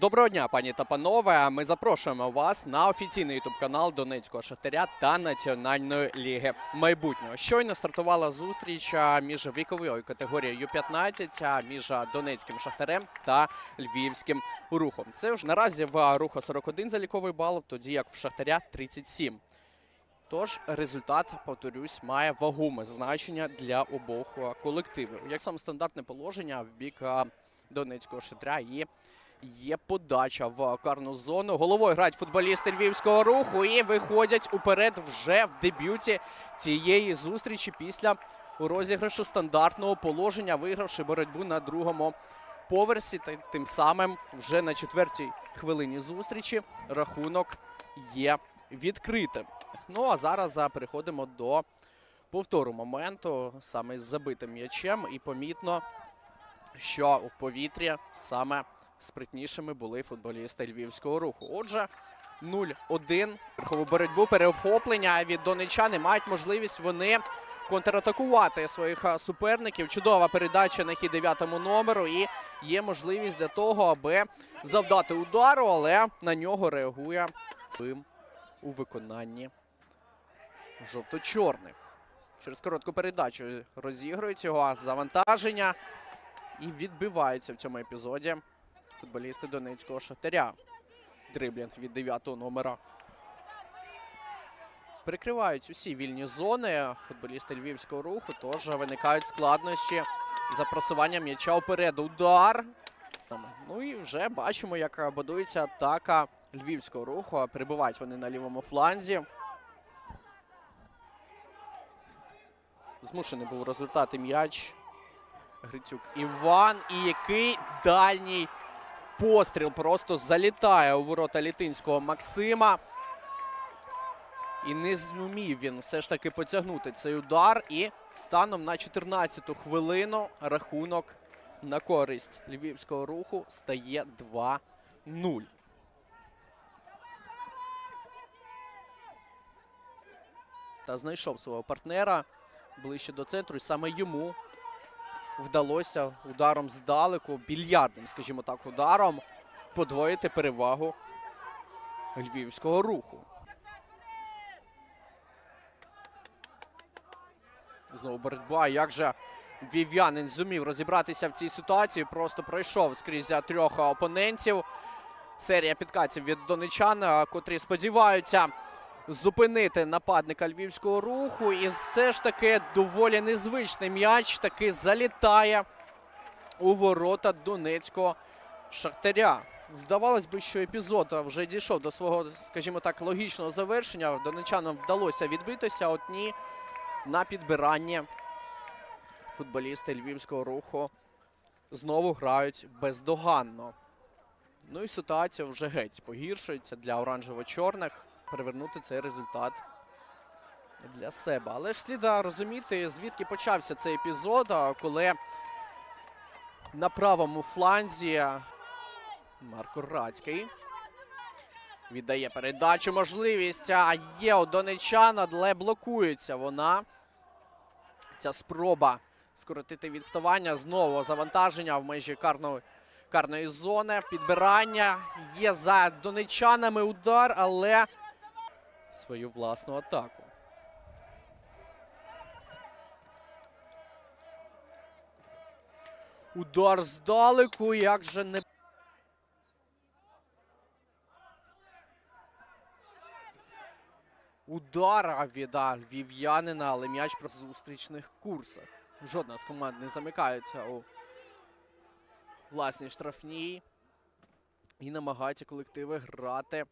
Доброго дня, пані та панове. Ми запрошуємо вас на офіційний ютуб канал Донецького Шахтаря та Національної ліги майбутнього. Щойно стартувала зустріч між віковою категорією Ю-15 між Донецьким Шахтарем та Львівським рухом. Це ж наразі в а, руха 41 заліковий бал, тоді як в Шахтаря 37. Тож результат, повторюсь, має вагоме значення для обох колективів. Як саме стандартне положення в бік Донецького Шахтаря і Є подача в карну зону. Головою грають футболісти львівського руху і виходять уперед вже в дебюті цієї зустрічі після розіграшу стандартного положення, вигравши боротьбу на другому поверсі. Та тим самим вже на четвертій хвилині зустрічі рахунок є відкритим. Ну а зараз переходимо до повтору моменту саме з забитим м'ячем, і помітно, що у повітрі саме спритнішими були футболісти львівського руху. Отже, 0-1. Верхову боротьбу, переохоплення від донечани мають можливість вони контратакувати своїх суперників. Чудова передача на хід дев'ятому номеру. І є можливість для того, аби завдати удару, але на нього реагує у виконанні жовто-чорних. Через коротку передачу розігрують його завантаження і відбиваються в цьому епізоді футболісти Донецького Шахтаря. Дриблінг від 9 номера. Перекривають усі вільні зони футболісти львівського руху, тож виникають складнощі за просуванням м'яча вперед. Удар. Ну і вже бачимо, як будується атака львівського руху. Перебувають вони на лівому фланзі. Змушений був розвертати м'яч. Грицюк Іван. І який дальній постріл просто залітає у ворота літинського Максима. І не зумів він все ж таки потягнути цей удар. І станом на 14-ту хвилину рахунок на користь львівського руху стає 2-0. Та знайшов свого партнера ближче до центру, і саме йому вдалося ударом здалеку, більярдним, скажімо так, ударом подвоїти перевагу львівського руху. Знову боротьба. Як же Вів'янин зумів розібратися в цій ситуації? Просто пройшов скрізь трьох опонентів. Серія підкатів від донечан, котрі сподіваються зупинити нападника львівського руху. І все ж таки доволі незвичний м'яч таки залітає у ворота донецького шахтаря. Здавалось би, що епізод вже дійшов до свого, скажімо так, логічного завершення. Донечанам вдалося відбитися. От ні, на підбиранні футболісти львівського руху знову грають бездоганно. Ну і ситуація вже геть погіршується для оранжево-чорних перевернути цей результат для себе. Але ж слід розуміти, звідки почався цей епізод, коли на правому фланзі Марко Рацький віддає передачу. Можливість а є у донечан, але блокується вона. Ця спроба скоротити відставання. Знову завантаження в межі карної, карної зони. Підбирання. Є за донечанами удар, але свою власну атаку. Удар здалеку, як же не. Удар від львів'янина, але м'яч про зустрічних курсах. Жодна з команд не замикається у власній штрафній і намагаються колективи грати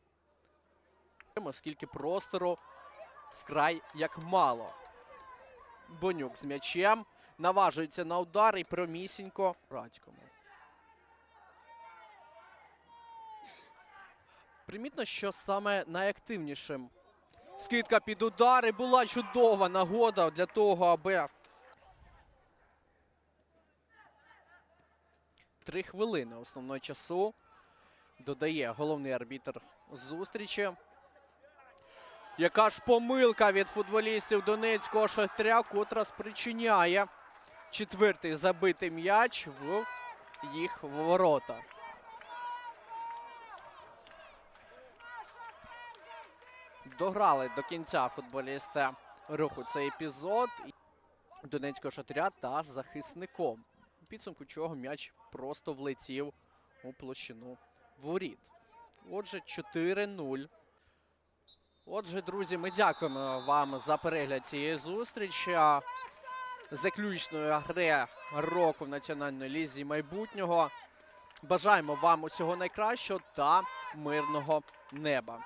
оскільки простору вкрай як мало. Бонюк з м'ячем наважується на удар і промісінько Радькому. Примітно, що саме найактивнішим скидка під удар і була чудова нагода для того, аби три хвилини основного часу додає головний арбітр зустрічі. Яка ж помилка від футболістів Донецького шахтаря, котра спричиняє четвертий забитий м'яч в їх ворота. Дограли до кінця футболісти руху цей епізод Донецького шатря та захисником. Підсумку чого м'яч просто влетів у площину воріт. Отже, 4-0. Отже, друзі, ми дякуємо вам за перегляд цієї зустрічі. Заключної гри року в національної лізі майбутнього. Бажаємо вам усього найкращого та мирного неба.